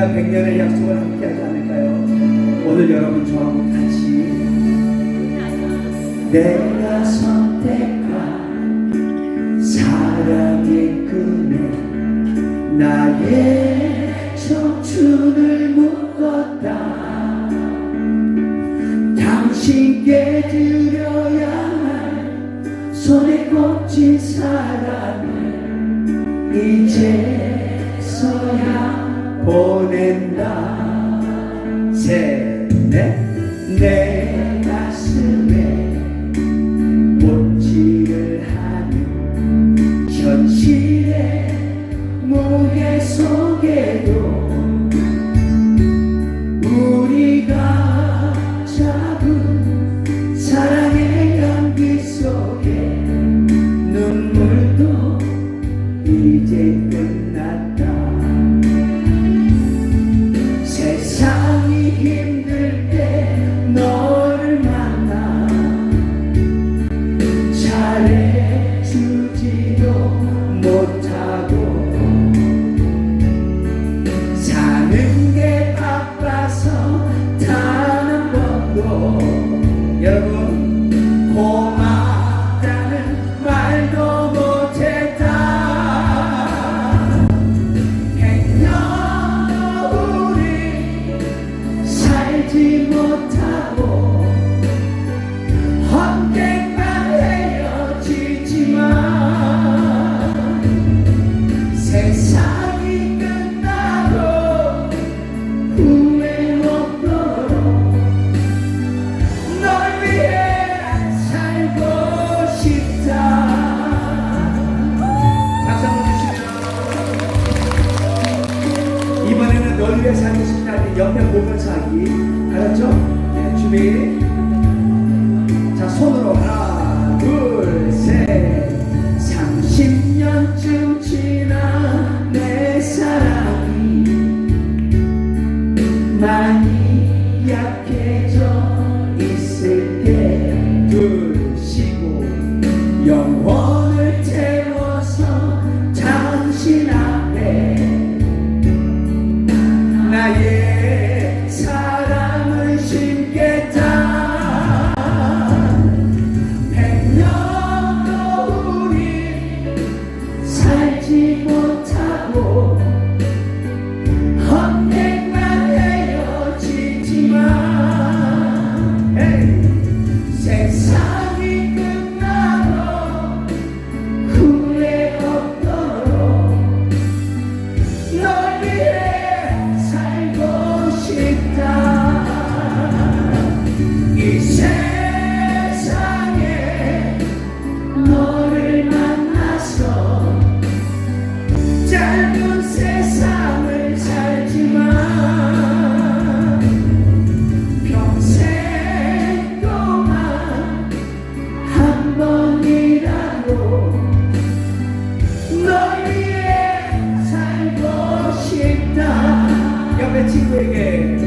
영원한 백년의 약속을 함께 하지 않을까요? 오늘 여러분 저하고 같이 내가 선택한 사랑의 그네 나의 청춘을 묶었다 당신께 드려야 할 손에 꽂힌 사랑을 이제서야 보낸다. 셋 위해 살고 싶다는 옆에 보면서 하기 알았죠? 네, 준비 Rodriguez.